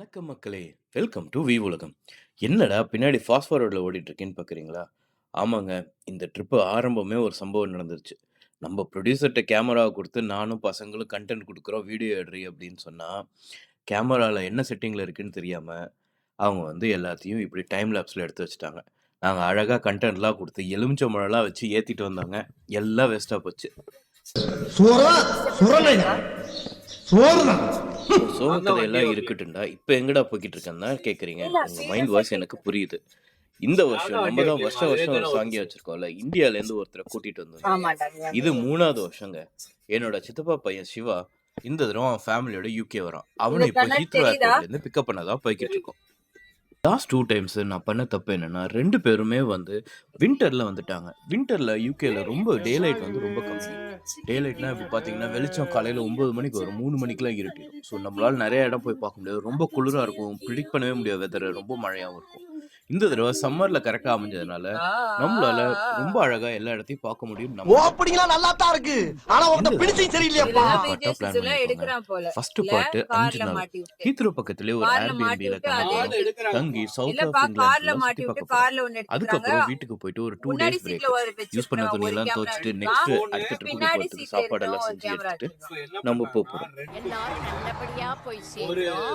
வணக்கம் மக்களே. Welcome to we உலகம். என்னடா பின்னாடி ஃபாஸ்ட் ஃபார்வர்டில் பார்க்குறீங்களா ஆமாங்க இந்த ட்ரிப்பு ஆரம்பமே ஒரு சம்பவம் நடந்துருச்சு. நம்ம ப்ரொடியூசர்கிட்ட கேமராவை கொடுத்து நானும் பசங்களும் கண்டென்ட் கொடுக்குறோம் வீடியோ எடுறி அப்படின்னு சொன்னால் கேமராவில் என்ன செட்டிங்கில் இருக்குன்னு தெரியாமல் அவங்க வந்து எல்லாத்தையும் இப்படி டைம் லேப்ஸில் எடுத்து வச்சுட்டாங்க. நாங்கள் அழகாக கண்டென்ட்லாம் கொடுத்து எலுமிச்சம்பழம்லாம் வச்சு ஏற்றிட்டு வந்தாங்க. எல்லாம் வேஸ்ட்டாக போச்சு. சோறா சோறுதான் சோக கதையெல்லாம் இருக்கட்டும்டா. இப்போ எங்கடா போய்கிட்டு இருக்கேன்னு தான் கேட்குறீங்க உங்கள் மைண்ட் வாய்ஸ் எனக்கு புரியுது. இந்த வருஷம் நம்ம தான் வருஷம் வருஷம் ஒரு சாங்கியா வச்சிருக்கோம்ல. இந்தியாலேருந்து ஒருத்தரை கூட்டிட்டு ஆமாண்டா இது மூணாவது வருஷங்க. என்னோட சித்தப்பா பையன் சிவா இந்த தடவை அவன் ஃபேமிலியோட யூகே வரான். அவனை இப்போ கண்ணாடி ஹீத்ரோ தெரியுதா? ஏர்போர்ட்லேருந்து பிக்கப் பண்ணதா போய்கிட்டு இருக்கோம். லாஸ்ட் டூ டைம்ஸ் நான் பண்ண தப்பு என்னன்னா ரெண்டு பேருமே வந்து வின்டர்ல வந்துட்டாங்க. வின்டர்ல யூகேல ரொம்ப டே லைட் வந்து ரொம்ப கம்மி. டேலைட்னா இப்போ பார்த்தீங்கன்னா வெளிச்சம் காலையில் ஒம்பது மணிக்கு வரும். மூணு மணிக்கெலாம் இருட்டிடும் ஸோ நம்மளால் நிறைய இடம் போய் பார்க்க முடியாது. ரொம்ப குளிராக இருக்கும். ப்ரிடிக் பண்ணவே முடியாது வெதர் ரொம்ப மழையாகவும் இருக்கும். இந்த தடவை சம்மரில் கரெக்டாக அமைஞ்சதுனால நம்மளால ரொம்ப அழகா எல்லா இடத்தையும் பார்க்க முடியும் நம்ம ஓப்பனிங்லாம் நல்லா தான் இருக்கு. ஆனா உன்கிட்ட பிடிச்சும் சரியில்லையாப்பா. ஃபர்ஸ்ட் பாட்டு அஞ்சு நாள். மாட்டி விட்டு ஹீத்ரோ பக்கத்துலேயே ஒரு அதே தங்கி சவுத் இல்லப்பா ஆஃப் கார்ல இங்கிலாந்துல மாட்டி விட்டு போறோம். கார்ல ஒண்ணு எடுத்துறாங்க அதுக்கப்புறம் வீட்டுக்கு போயிட்டு ஒரு டூ முன்னாடி டேஸ் பிரேக் யூஸ் பண்ண துணியெல்லாம் துவைச்சிட்டு நெக்ஸ்ட் அடுத்த போகிறதுக்கு சீட்ல சாப்பாடெல்லாம் ஒரு செஞ்சு எடுத்துட்டு நம்ம போக போகிறோம் எல்லாரும் நல்லபடியா போய் சேரும்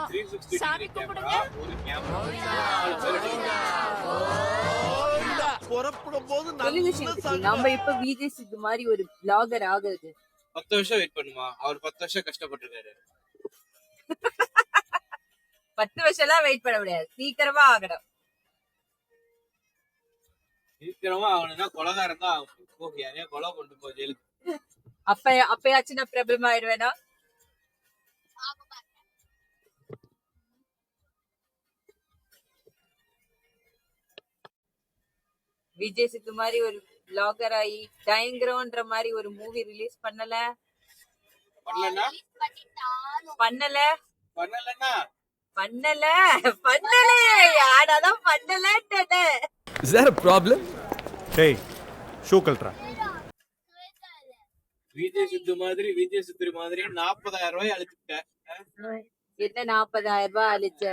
360 சாமி கும்பிடுங்க. நம்ம இப்ப விஜய் சித்து மாதிரி ஒரு பிளாகர் ஆகுது பத்து வருஷம் வெயிட் பண்ணுமா? அவர் பத்து வருஷம் கஷ்டப்பட்டிருக்காரு. பத்து வருஷம் எல்லாம் வெயிட் பண்ண முடியாது. சீக்கிரமா ஆகணும். சீக்கிரமா அவனுனா கொலகாரன் தான் ஆகணும். போ, யாரையா கொலை கொண்டு போ ஜெயிலுக்கு. அப்ப அப்பயாச்சும் நான் பிரபலம் விஜய் சித்து மாதிரி ஒரு பிளாகர் ஆகி டயங்கரோன்ற மாதிரி ஒரு மூவி ரிலீஸ் பண்ணல? பண்ணல? பண்ணல? பண்ணல! ஆனாதான் பண்ணலன்ட்டே Is that a problem? Hey, show culture. Vijay சித்து மாதிரி விஜய் சித்து மாதிரி நாற்பதாயிரம் ரூபாய் அழைச்சிட்டேன் என்ன நாற்பதாயிரம் ரூபாய் அழிச்ச?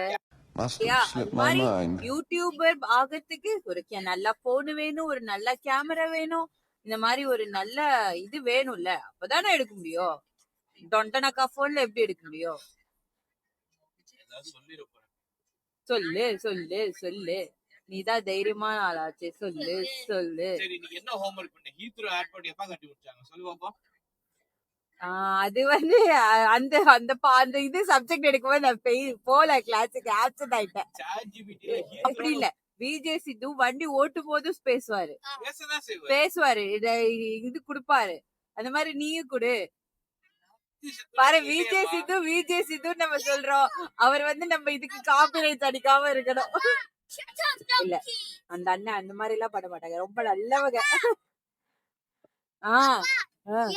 யூடியூபர் ஆகிறதுக்கு ஒரு கே- நல்ல போன் வேணும் ஒரு நல்ல கேமரா வேணும் இந்த மாதிரி ஒரு நல்ல இது வேணும்ல அப்பதானே எடுக்க முடியும்? தொண்டனக்கா போன்ல எப்படி எடுக்க முடியும்? சொல்லு சொல்லு சொல்லு. நீதான் தைரியமான ஆளாச்சு சொல்லு சொல்லு. சரி நீ என்ன ஹோம்ஒர்க் பண்ண? ஹீத்ரோ ஏர்போர்ட் எப்ப கட்டி முடிச்சாங்க? சொல்லு பாப்போம். அது வந்து அந்த அந்த அந்த இது சப்ஜெக்ட் எடுக்கும்போது நான் போய் போல கிளாஸுக்கு ஆப்சென்ட் ஆயிட்டேன். அப்படி இல்ல. விஜய் சித்து வண்டி ஓட்டும் போதும் பேசுவாரு. பேசுவாரு. இத- இது குடுப்பாரு. அந்த மாதிரி நீயும் குடு. பாரு விஜய் சித்து விஜய் சித்து நம்ம சொல்றோம். அவர் வந்து நம்ம இதுக்கு காப்பிரைட் அடிக்காம இருக்கணும். இல்ல. அந்த அண்ணன் அந்த மாதிரி எல்லாம் பண்ண மாட்டாங்க. ரொம்ப நல்லவங்க. ஆ ஆ, ம், ஆ, ம்.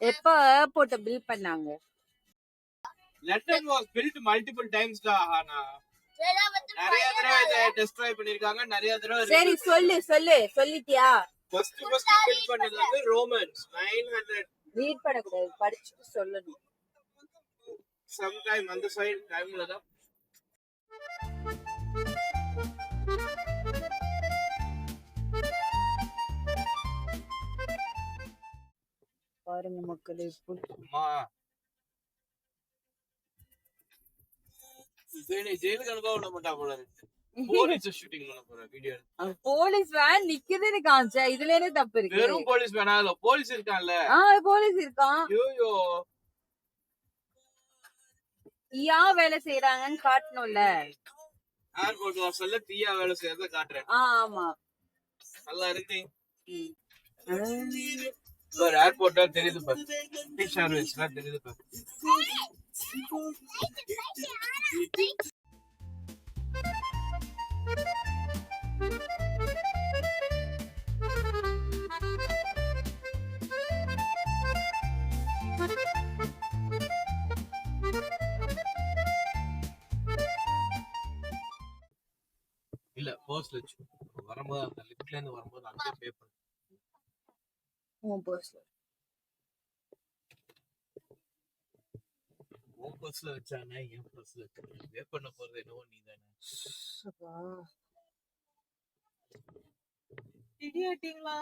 எப்ப ஏர்போர்ட்ட பில் பண்ணாங்க? London was built multiple times தான் ஆனா. நிறைய தடவை டெஸ்ட்ராய் பண்ணிருக்காங்க நிறைய தடவை சரி சொல்லு சொல்லு சொல்லிட்டியா? ஃபர்ஸ்ட் ஃபர்ஸ்ட் பில்ட் பண்ணது வந்து ரோமன்ஸ் 900 ரீட் பண்ணக்கூடாது படிச்சுட்டு சொல்லணும். சம் டைம் அந்த சைடு டைம்ல தான். போல இருக்கு. போலீஸ் வேன் நிக்குதுன்னு காமிச்சா இதுல என்ன தப்பு இருக்கு. வெறும் போலீஸ் வேணாம் போலீஸ் இருக்கான்ல. ஆ போலீஸ் இருக்கான். ஐயோ யா வேலை செய்யறாங்கன்னு காட்டணும்ல. ஏர்போர்ட் வாசல்ல தீயா வேலை செய்யறத காட்டுறேன். ஆமா. நல்லா இருக்கு. ஒரு ஏர்போர்ட்டா தெரியுது பாரு. சர்வீஸ்லாம் தெரியுது பாரு. இல்ல பர்ஸ்ல வச்சு வரும்போது அந்த லிப்ட்ல இருந்து வரும்போது அங்கே பே பண்ணு. உன் பர்ஸ்ல உன் வச்சானே என் பண்ண போறது என்னவோ நீ தானே இடியாட்டிங்களா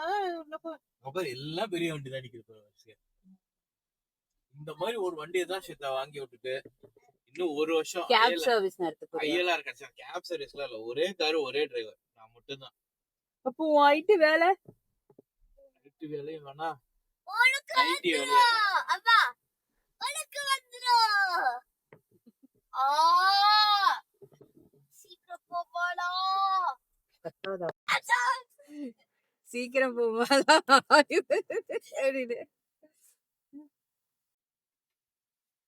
எல்லாம் பெரிய வண்டி தான். இந்த மாதிரி ஒரு வண்டியை தான் வாங்கி விட்டுட்டு இன்னும் ஒரு வருஷம் கேப் சர்வீஸ் நடத்த ஐஎல்ஆர் கிடைச்சா கேப் சர்வீஸ்ல இல்ல. ஒரே கார் ஒரே டிரைவர் நான் மட்டும் தான் அப்போ உன் வேலை? வீட்டு வேலையும் ஐடி வேணாம். அப்பா உனக்கு வந்துரும். ஆ சீக்கிரம் அப்படின்னு.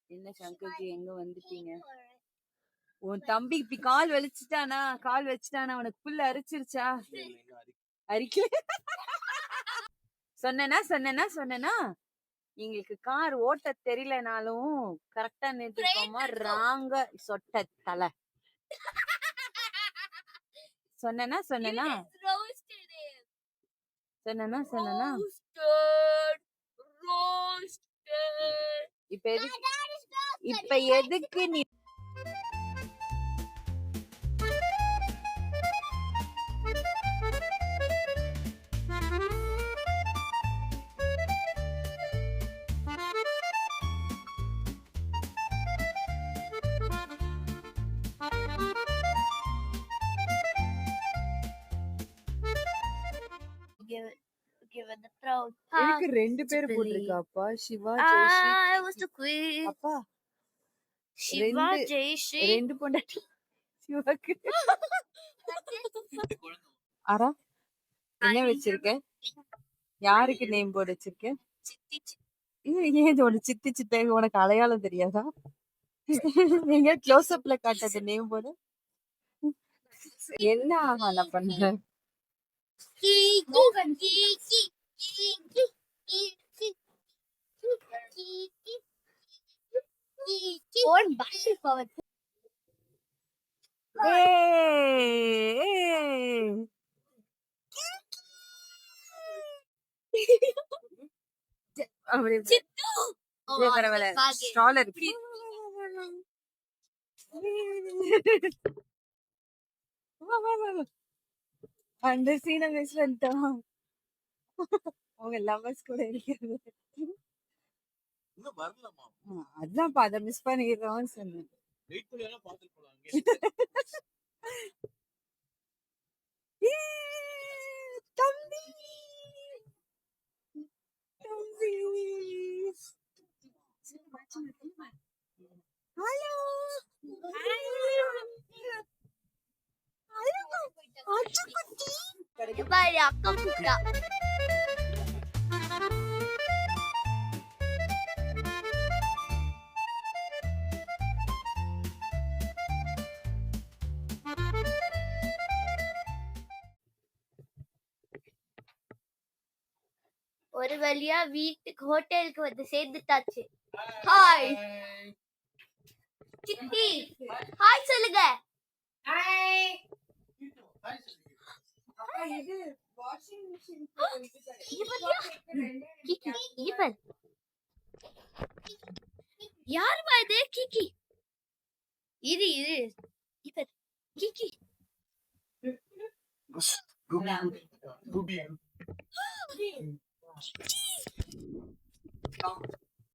என்ன சங்கர்ஜி எங்க வந்துட்டீங்க? உன் தம்பி இப்படி கால் வலிச்சுட்டானா? கால் வச்சுட்டானா உனக்கு புல் அரிச்சிருச்சா? அரிக்கல. சொன்னேனா சொன்னேனா சொன்னேனா? எங்களுக்கு கார் ஓட்ட தெரியலனாலும் கரெக்டா நிறுத்திக்கோமா ராங்க சொட்ட தலை. சொன்னேனா சொன்னேனா? சொன்னேனா சொன்னேனா? இப்ப எதுக்கு இப்ப எதுக்கு நீ எனக்கு ரெண்டு பேர். போட்டிருக்காப்பா? Siva Jayashree it was the queen. அப்பா shiva ரெண்டு- jayashree ரெண்டு பொண்டாட்டி சிவாக்கு. ஆரா என்ன வச்சிருக்க? யாருக்கு நேம் போர்டு வச்சிருக்க சித்தி சித்தி இது ஏன் இது உனக்கு சித்தி சித்தை? உனக்கு அடையாளம் தெரியாதா? எங்க க்ளோஸ் அப்ல காட்டது நேம் போர்டு என்ன ஆகால பண்ண Or battle power. ஏய், வா, வா, வா, வா. அந்த சீனை பண்ணிட்டோம் அவங்க லவர்ஸ் கூட இருக்கிறது. அதான்ப்பா அதை மிஸ் பண்ணிடுறோம்னு சொன்னேன். தம்பி! தம்பி! ஹலோ! அக்கா கூப்பிட்டா. ஒரு வழியா வீட்டுக்கு ஹோட்டலுக்கு வந்து சேர்ந்துட்டாச்சு. ஹாய் சித்தி. ஹாய் சொல்லுங்க. பாரு. யாருமா இது? கிக்கி இது இது. பாரு. 好，